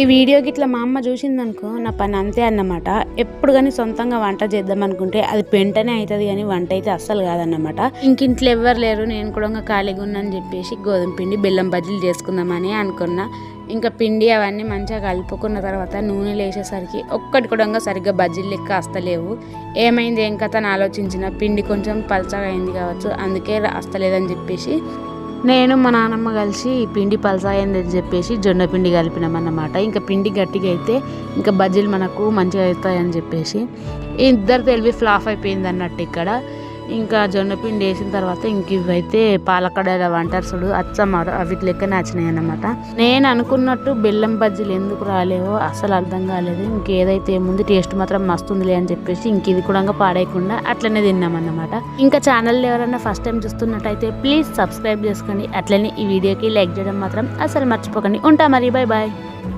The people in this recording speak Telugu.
ఈ వీడియోకి ఇట్లా మా అమ్మ చూసిందనుకో నా పని అంతే అన్నమాట. ఎప్పుడు కానీ సొంతంగా వంట చేద్దాం అనుకుంటే అది పెంటనే అవుతుంది కానీ వంట అయితే అస్సలు కాదన్నమాట. ఇంక ఇంట్లో ఎవ్వరు లేరు నేను కూడా ఇంకా ఖాళీగా ఉన్నాను చెప్పేసి గోధుమ పిండి బెల్లం బజ్జీలు చేసుకుందామని అనుకున్నా. ఇంకా పిండి అవన్నీ మంచిగా కలుపుకున్న తర్వాత నూనె లేచేసరికి ఒక్కటి కూడా ఇంకా సరిగ్గా బజ్జీలు లెక్క వస్తలేవు ఏమైంది ఏం కథ అని ఆలోచించిన పిండి కొంచెం పలచగా అయింది కావచ్చు అందుకే వస్తలేదని చెప్పేసి నేను మా నాన్నమ్మ కలిసి పిండి పలసాయని చెప్పేసి జొన్న పిండి కలిపినామన్నమాట ఇంకా పిండి గట్టిగా అయితే ఇంకా బజ్జీలు మనకు మంచిగా అవుతాయని చెప్పేసి. ఇద్దరు తెలివి ఫ్లాప్ అయిపోయింది అన్నట్టు ఇక్కడ. ఇంకా జొన్న పిండి వేసిన తర్వాత ఇంక ఇవైతే పాలకడ వంటారు చూడు అవి లెక్క నచ్చినాయి అన్నమాట. నేను అనుకున్నట్టు బెల్లం బజ్జీలు ఎందుకు రాలేవో అసలు అర్థం కాలేదు. ఇంకేదైతే ముందు టేస్ట్ మాత్రం మస్తుందిలే అని చెప్పేసి ఇంక ఇది కూడా పాడేయకుండా అట్లనే తిన్నామన్నమాట ఇంకా ఛానల్ ఎవరైనా ఫస్ట్ టైం చూస్తున్నట్టయితే ప్లీజ్ సబ్స్క్రైబ్ చేసుకోండి. అట్లనే ఈ వీడియోకి లైక్ చేయడం మాత్రం అసలు మర్చిపోకండి. ఉంటా మరి బాయ్ బాయ్